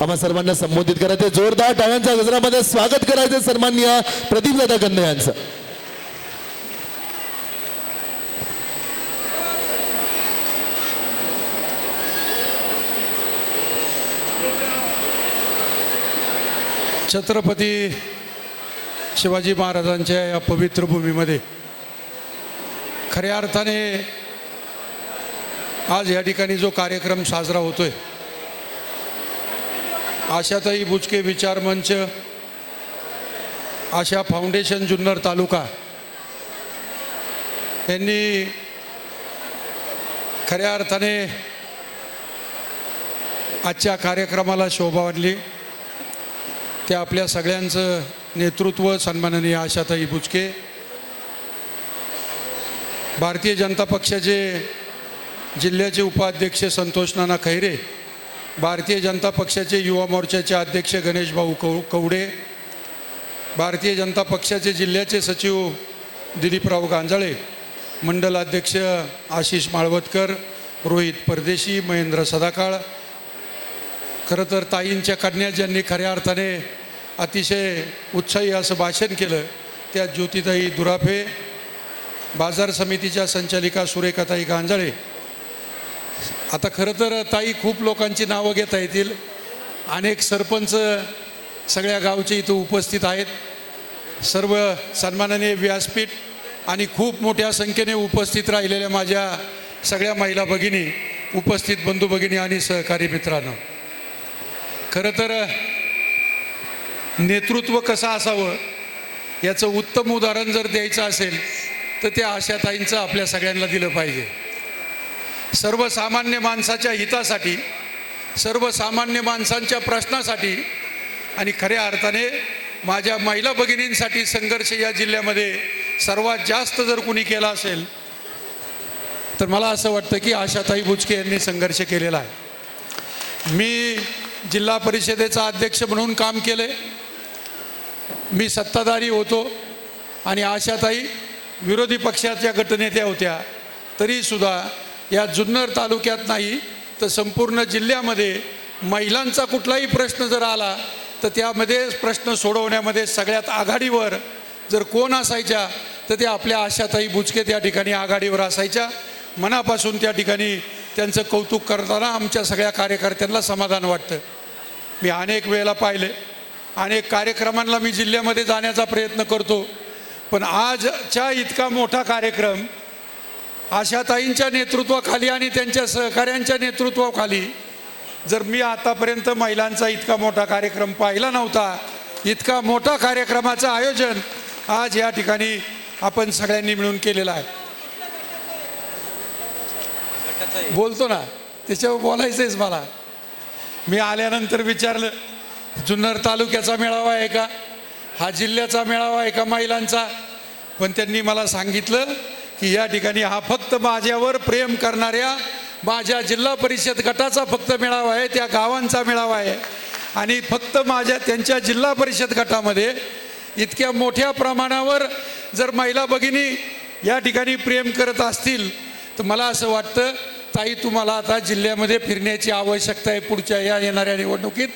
आम्हा सर्वांना संबोधित करायचे जोरदार टाळ्यांच्या गजरामध्ये स्वागत करायचे सन्मान्य प्रदीप दादा गंधे यांचं. छत्रपती शिवाजी महाराजांच्या या पवित्र भूमीमध्ये खऱ्या अर्थाने आज या ठिकाणी जो कार्यक्रम साजरा होतोय आशाताई बुचके विचार मंच आशा फाउंडेशन जुन्नर तालुका. यांनी खऱ्या अर्थाने आजच्या कार्यक्रमाला शोभा वाढली. ते आपल्या सगळ्यांचं नेतृत्व सन्माननीय आशाताई बुचके. भारतीय जनता पक्षाचे जिल्ह्याचे उपाध्यक्ष संतोष नाना खैरे भारतीय जनता पक्षाचे युवा मोर्चाचे अध्यक्ष गणेश भाऊ कौ कवडे भारतीय जनता पक्षाचे जिल्ह्याचे सचिव दिलीपराव गांजाळे मंडल अध्यक्ष आशिष माळवतकर रोहित परदेशी महेंद्र सदाकाळ. खरं तर ताईंच्या कन्या ज्यांनी खऱ्या अर्थाने अतिशय उत्साही असं भाषण केलं त्या ज्योतिताई दुराफे बाजार समितीच्या संचालिका सुरेखाताई गांजाळे आता खरं तर ताई खूप लोकांची नावं घेता येतील. अनेक सरपंच सगळ्या गावचे इथं उपस्थित आहेत. सर्व सन्माननीय व्यासपीठ आणि खूप मोठ्या संख्येने उपस्थित राहिलेल्या माझ्या सगळ्या महिला भगिनी उपस्थित बंधू भगिनी आणि सहकारी मित्रांनो. खरं तर नेतृत्व कसं असावं याचं उत्तम उदाहरण जर द्यायचं असेल तर त्या आशाताईंचं आपल्या सगळ्यांना दिलं पाहिजे. सर्वसामान्य माणसाच्या हितासाठी सर्वसामान्य माणसांच्या प्रश्नासाठी आणि खऱ्या अर्थाने माझ्या महिला भगिनींसाठी संघर्ष या जिल्ह्यामध्ये सर्वात जास्त जर कुणी केला असेल तर मला असं वाटतं की आशाताई बुचके यांनी संघर्ष केलेला आहे. मी जिल्हा परिषदेचा अध्यक्ष म्हणून काम केले मी सत्ताधारी होतो आणि आशाताई विरोधी पक्षाच्या गटनेत्या होत्या तरीसुद्धा या जुन्नर तालुक्यात नाही तर संपूर्ण जिल्ह्यामध्ये महिलांचा कुठलाही प्रश्न जर आला तर त्यामध्ये प्रश्न सोडवण्यामध्ये सगळ्यात आघाडीवर जर कोण असायच्या तर ते आपल्या आशाताई बुचके त्या ठिकाणी आघाडीवर असायच्या. मनापासून त्या ठिकाणी त्यांचं कौतुक करताना आमच्या सगळ्या कार्यकर्त्यांना समाधान वाटतं. मी अनेक वेळेला पाहिले अनेक कार्यक्रमांना मी जिल्ह्यामध्ये जाण्याचा प्रयत्न करतो. पण आजच्या इतका मोठा कार्यक्रम आशाताईंच्या नेतृत्वाखाली आणि त्यांच्या सहकाऱ्यांच्या नेतृत्वाखाली जर मी आतापर्यंत महिलांचा इतका मोठा कार्यक्रम पाहिला नव्हता इतका मोठा कार्यक्रमाचं आयोजन आज या ठिकाणी आपण सगळ्यांनी मिळून केलेलं आहे. बोलतो ना त्याच्यावर बोलायचंच मला. मी आल्यानंतर विचारलं जुन्नर तालुक्याचा मेळावा आहे का? हा जिल्ह्याचा मेळावा आहे का महिलांचा? पण त्यांनी मला सांगितलं की या ठिकाणी हा फक्त माझ्यावर प्रेम करणाऱ्या माझ्या जिल्हा परिषद गटाचा फक्त मेळावा आहे त्या गावांचा मेळावा आहे. आणि फक्त माझ्या त्यांच्या जिल्हा परिषद गटामध्ये इतक्या मोठ्या प्रमाणावर जर महिला भगिनी या ठिकाणी प्रेम करत असतील तर मला असं वाटतं ताई तुम्हाला आता जिल्ह्यामध्ये फिरण्याची आवश्यकता आहे पुढच्या या येणाऱ्या निवडणुकीत.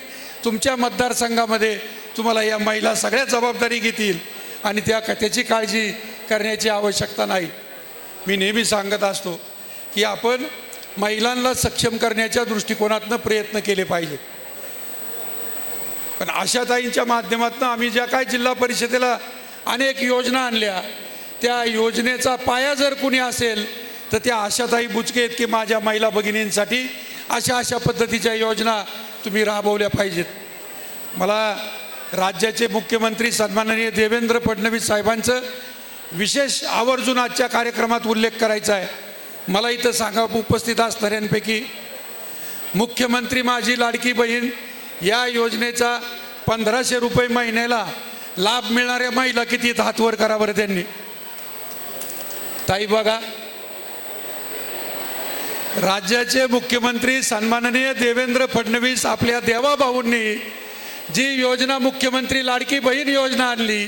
तुमच्या मतदारसंघामध्ये तुम्हाला या महिला सगळ्या जबाबदारी घेतील आणि त्या त्याची काळजी करण्याची आवश्यकता नाही. मी नेहमी सांगत असतो की आपण महिलांना सक्षम करण्याच्या दृष्टिकोनातनं प्रयत्न केले पाहिजे. पण आशाताईंच्या माध्यमातून आम्ही ज्या काय जिल्हा परिषदेला अनेक योजना आणल्या त्या योजनेचा पाया जर कुणी असेल तर त्या आशाताई बुचके आहेत की माझ्या महिला भगिनींसाठी अशा अशा पद्धतीच्या योजना तुम्ही राबवल्या पाहिजेत. मला राज्याचे मुख्यमंत्री सन्माननीय देवेंद्र फडणवीस साहेबांचं विशेष आवर्जून आजच्या कार्यक्रमात उल्लेख करायचा आहे. मला इथं सांगा उपस्थित असणाऱ्यांपैकी मुख्यमंत्री माझी लाडकी बहीण या योजनेचा पंधराशे रुपये महिन्याला लाभ मिळणाऱ्या महिला किती हातवर करा बरं त्यांनी. ताई बघा राज्याचे मुख्यमंत्री सन्माननीय देवेंद्र फडणवीस आपल्या देवाभाऊंनी जी योजना मुख्यमंत्री लाडकी बहीण योजना आणली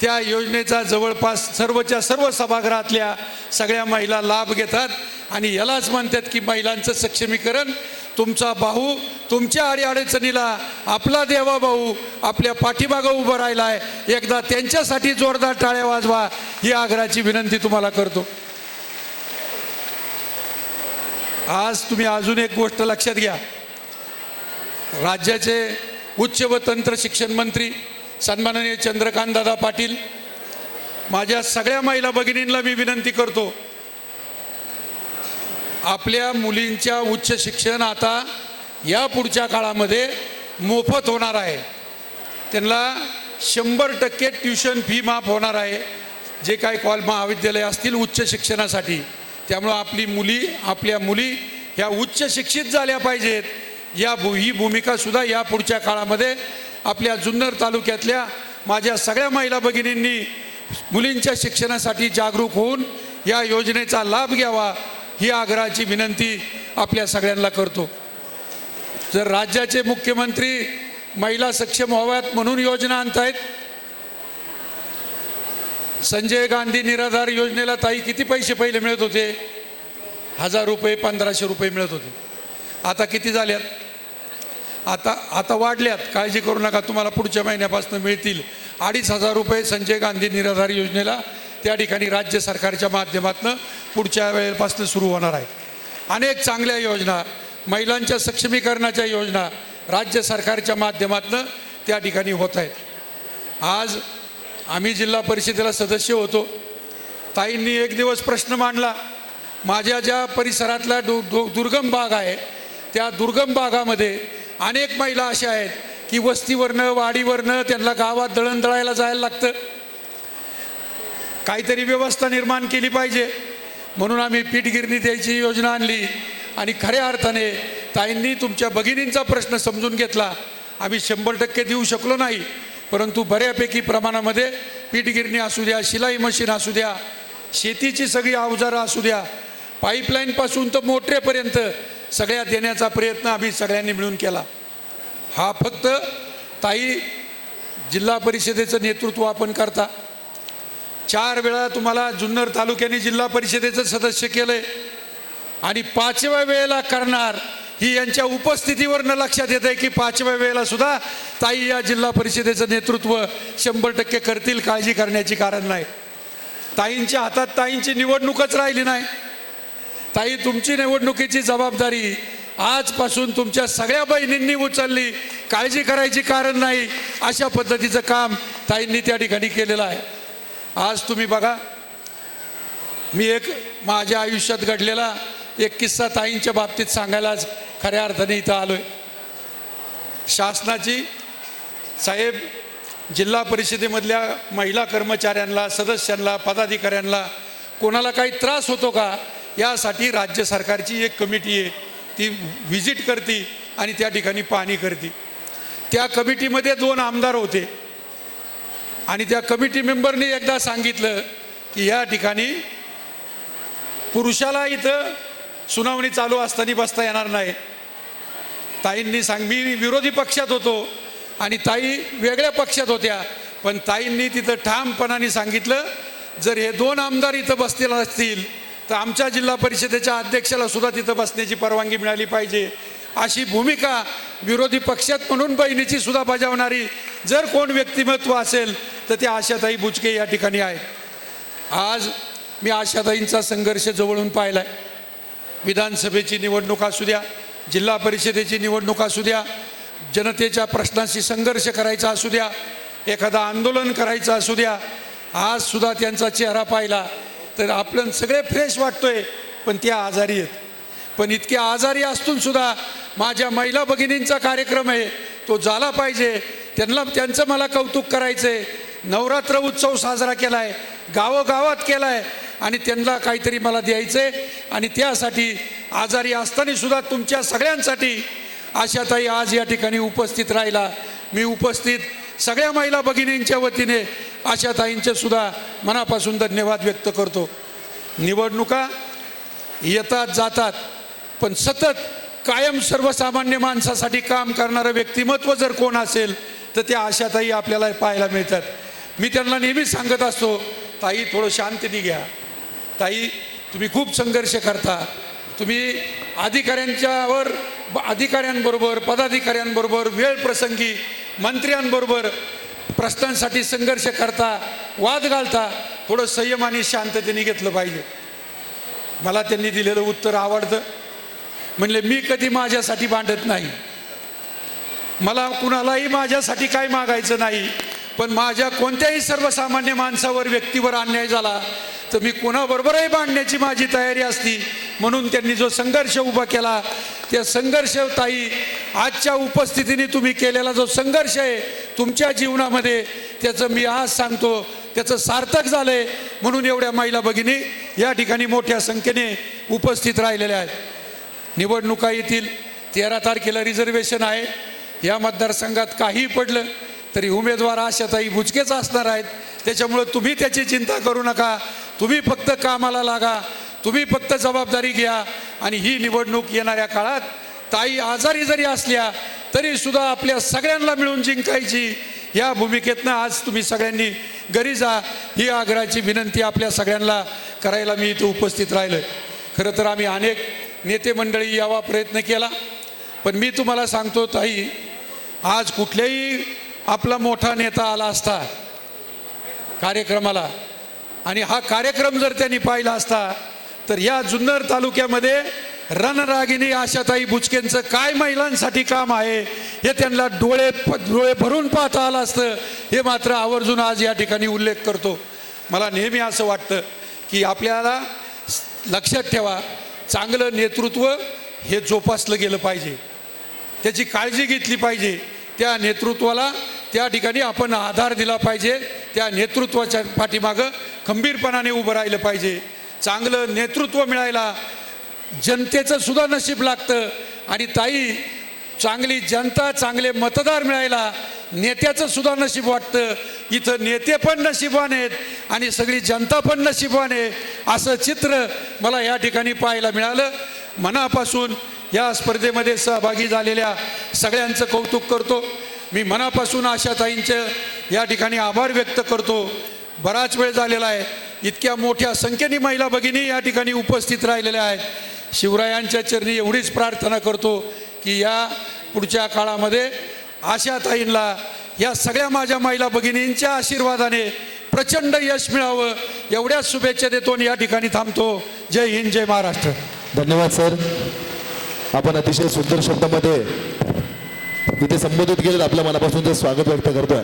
त्या योजनेचा जवळपास सर्वच्या सर्व सभागृहातल्या सगळ्या महिला लाभ घेतात. आणि यालाच म्हणतात की महिलांचं सक्षमीकरण तुमचा भाऊ तुमच्या अडीअडचणीला आपला देवा भाऊ आपल्या पाठीमागं उभं आहे एकदा त्यांच्यासाठी जोरदार टाळ्या वाजवा ही आग्रहाची विनंती तुम्हाला करतो. आज तुम्ही अजून एक गोष्ट लक्षात घ्या. राज्याचे उच्च व तंत्र शिक्षण मंत्री सन्माननीय चंद्रकांत दादा पाटील माझ्या सगळ्या महिला भगिनींना मी विनंती करतो आपल्या मुलींच्या उच्च शिक्षण आता या पुढच्या काळामध्ये मोफत होणार आहे. त्यांना शंभर टक्के ट्युशन फी माफ होणार आहे जे काही कॉल महाविद्यालय असतील उच्च शिक्षणासाठी. त्यामुळं आपली मुली आपल्या मुली ह्या उच्च शिक्षित झाल्या पाहिजेत. या भू ही भूमिकासुद्धा या पुढच्या काळामध्ये आपल्या जुन्नर तालुक्यातल्या माझ्या सगळ्या महिला भगिनींनी मुलींच्या शिक्षणासाठी जागरूक होऊन या योजनेचा लाभ घ्यावा ही आग्रहाची विनंती आपल्या सगळ्यांना करतो. जर राज्याचे मुख्यमंत्री महिला सक्षम व्हाव्यात म्हणून योजना आणतायत संजय गांधी निराधार योजनेला ताई किती पैसे पहिले मिळत होते? हजार रुपये पंधराशे रुपये मिळत होते. आता किती झाल्यात आता आता वाढल्यात. काळजी करू नका तुम्हाला पुढच्या महिन्यापासून मिळतील. अडीच हजार रुपये संजय गांधी निराधार योजनेला त्या ठिकाणी राज्य सरकारच्या माध्यमातून पुढच्या वेळेपासून सुरू होणार आहे. अनेक चांगल्या योजना महिलांच्या सक्षमीकरणाच्या योजना राज्य सरकारच्या माध्यमातून त्या ठिकाणी होत आहेत. आज आम्ही जिल्हा परिषदेला सदस्य होतो. ताईंनी एक दिवस प्रश्न मांडला माझ्या ज्या परिसरातला दु दु दुर्गम भाग आहे त्या दुर्गम भागामध्ये अनेक महिला अशा आहेत की वस्तीवरनं वाडीवरनं त्यांना गावात दळण दळायला जायला लागतं. काहीतरी व्यवस्था निर्माण केली पाहिजे. म्हणून आम्ही पीठगिरणी द्यायची योजना आणली आणि खऱ्या अर्थाने ताईंनी तुमच्या भगिनींचा प्रश्न समजून घेतला. आम्ही शंभर टक्के देऊ शकलो नाही परंतु बऱ्यापैकी प्रमाणामध्ये पीठगिरणी असू द्या शिलाई मशीन असू द्या शेतीची सगळी अवजारं असू द्या पाईपलाईनपासून तर मोटरेपर्यंत सगळ्या देण्याचा प्रयत्न आम्ही सगळ्यांनी मिळून केला. हा फक्त ताई जिल्हा परिषदेचं नेतृत्व आपण करता. चार वेळा तुम्हाला जुन्नर तालुक्याने जिल्हा परिषदेचं सदस्य केलंय. आणि पाचव्या वेळेला करणार ही यांच्या उपस्थितीवरनं लक्षात येत आहे की पाचव्या वेळेला सुद्धा ताई या जिल्हा परिषदेचं नेतृत्व शंभर टक्के करतील काळजी करण्याची कारण नाही. ताईंच्या हातात ताईंची निवडणूकच राहिली नाही. ताई तुमची निवडणुकीची जबाबदारी आजपासून तुमच्या सगळ्या बहिणींनी उचलली. काळजी करायची कारण नाही. अशा पद्धतीचं काम ताईंनी त्या ठिकाणी केलेलं आहे. आज तुम्ही बघा मी एक माझ्या आयुष्यात घडलेला एक किस्सा ताईंच्या बाबतीत सांगायलाच खऱ्या अर्थाने इथं आलो आहे शासनाची साहेब जिल्हा परिषदेमधल्या महिला कर्मचाऱ्यांना सदस्यांना पदाधिकाऱ्यांना कोणाला काही त्रास होतो का? यासाठी राज्य सरकारची एक कमिटी आहे. ती व्हिजिट करते आणि त्या ठिकाणी पाहणी करते. त्या कमिटीमध्ये दोन आमदार होते. आणि त्या कमिटी मेंबरने एकदा सांगितलं की या ठिकाणी पुरुषाला इथं सुनावणी चालू असताना बसता येणार नाही. ताईंनी सांग मी विरोधी पक्षात होतो आणि ताई वेगळ्या पक्षात होत्या. पण ताईंनी तिथं ठामपणाने सांगितलं जर हे दोन आमदार इथं बसलेले असतील तर आमच्या जिल्हा परिषदेच्या अध्यक्षाला सुद्धा तिथं बसण्याची परवानगी मिळाली पाहिजे. अशी भूमिका विरोधी पक्षात म्हणून बहिणीची सुद्धा बजावणारी जर कोण व्यक्तिमत्व असेल तर ते आशाताई बुचके या ठिकाणी आहे आज मी आशाताईंचा संघर्ष जवळून पाहिला आहे विधानसभेची निवडणूक असू द्या जिल्हा परिषदेची निवडणूक असू द्या जनतेच्या प्रश्नाशी संघर्ष करायचा असू द्या एखादा आंदोलन करायचं असू द्या आज सुद्धा त्यांचा चेहरा पाहिला. तर आपलं सगळे फ्रेश वाटतोय पण त्या आजारी आहेत. पण इतके आजारी असून सुद्धा माझ्या महिला भगिनींचा कार्यक्रम आहे तो झाला पाहिजे. त्यांना त्यांचं मला कौतुक करायचं आहे नवरात्र उत्सव साजरा केला आहे गावोगावात केला आहे आणि त्यांना काहीतरी मला द्यायचं आहे आणि त्यासाठी आजारी असताना सुद्धा तुमच्या सगळ्यांसाठी आशाताई आज या ठिकाणी उपस्थित राहिला. मी उपस्थित सगळ्या महिला भगिनींच्या वतीने आशाताईंचे सुद्धा मनापासून धन्यवाद व्यक्त करतो. निवडणुका येतात जातात पण सतत कायम सर्वसामान्य माणसासाठी काम करणारं व्यक्तिमत्व जर कोण असेल तर त्या आशाताई आपल्याला पाहायला मिळतात. मी त्यांना नेहमी सांगत असतो ताई थोडं शांतीने घ्या. ताई तुम्ही खूप संघर्ष करता. तुम्ही अधिकाऱ्यांच्यावर ब- अधिकाऱ्यांबरोबर पदाधिकाऱ्यांबरोबर वेळ प्रसंगी मंत्र्यांबरोबर प्रश्नांसाठी संघर्ष करता वाद घालता थोडं संयम आणि शांततेने घेतलं पाहिजे. मला त्यांनी दिलेलं उत्तर आवडतं. म्हणले मी कधी माझ्यासाठी भांडत नाही. मला कुणालाही माझ्यासाठी काय मागायचं नाही. पण माझ्या कोणत्याही सर्वसामान्य माणसावर व्यक्तीवर अन्याय झाला तर मी कोणाबरोबरही भांडण्याची माझी तयारी असती म्हणून त्यांनी जो संघर्ष उभा केला त्या संघर्ष ताई आजच्या उपस्थितीने तुम्ही केलेला जो संघर्ष आहे तुमच्या जीवनामध्ये त्याचं मी आज सांगतो त्याचं सार्थक झालं आहे म्हणून एवढ्या महिला भगिनी या ठिकाणी मोठ्या संख्येने उपस्थित राहिलेल्या आहेत. निवडणुका येतील तेरा तारखेला रिझर्वेशन आहे. या मतदारसंघात काहीही पडलं तरी उमेदवार आशाताई बुचकेच असणार आहेत. त्याच्यामुळं तुम्ही त्याची चिंता करू नका. तुम्ही फक्त कामाला लागा. तुम्ही फक्त जबाबदारी घ्या आणि ही निवडणूक येणाऱ्या काळात ताई आजारी जरी असल्या तरी सुद्धा आपल्या सगळ्यांना मिळून जिंकायची या भूमिकेतनं आज तुम्ही सगळ्यांनी घरी जा ही आग्रहाची विनंती आपल्या सगळ्यांना करायला मी इथं उपस्थित राहिलं खरं तर आम्ही अनेक नेते मंडळी यावा प्रयत्न केला पण मी तुम्हाला सांगतो ताई आज कुठल्याही आपला मोठा नेता आला असता कार्यक्रमाला आणि हा कार्यक्रम जर त्यांनी पाहिला असता तर या जुन्नर तालुक्यामध्ये रणरागिनी आशाताई बुचकेंचं काय महिलांसाठी काम आहे हे त्यांना डोळे डोळे भरून पाहता आलं असतं. हे मात्र आवर्जून आज या ठिकाणी उल्लेख करतो. मला नेहमी असं वाटतं की आपल्याला लक्षात ठेवा चांगलं नेतृत्व हे जोपासलं गेलं पाहिजे. त्याची काळजी घेतली पाहिजे. त्या नेतृत्वाला त्या ठिकाणी आपण आधार दिला पाहिजे. त्या नेतृत्वाच्या पाठीमागं खंबीरपणाने उभं राहिलं पाहिजे. चांगलं नेतृत्व मिळायला जनतेचं सुद्धा नशीब लागतं. आणि ताई चांगली जनता चांगले मतदार मिळायला नेत्याचं सुद्धा नशीब वाटतं. इथं नेते पण नशिबान आहेत आणि सगळी जनता पण नशिबान आहे असं चित्र मला या ठिकाणी पाहायला मिळालं. मनापासून या स्पर्धेमध्ये सहभागी झालेल्या सगळ्यांचं कौतुक करतो. मी मनापासून आशाताईंचं या ठिकाणी आभार व्यक्त करतो. बराच वेळ झालेला आहे. इतक्या मोठ्या संख्येने महिला भगिनी या ठिकाणी उपस्थित राहिलेल्या आहेत. शिवरायांच्या चरणी एवढीच प्रार्थना करतो की या पुढच्या काळामध्ये आशाताईंना या सगळ्या माझ्या महिला भगिनींच्या आशीर्वादाने प्रचंड यश मिळावं एवढ्याच शुभेच्छा देतो आणि या ठिकाणी थांबतो. जय हिंद जय महाराष्ट्र. धन्यवाद सर. आपण अतिशय सुंदर शब्दामध्ये इथे संबोधित केलेलं आपल्या मनापासून ते स्वागत व्यक्त करतोय.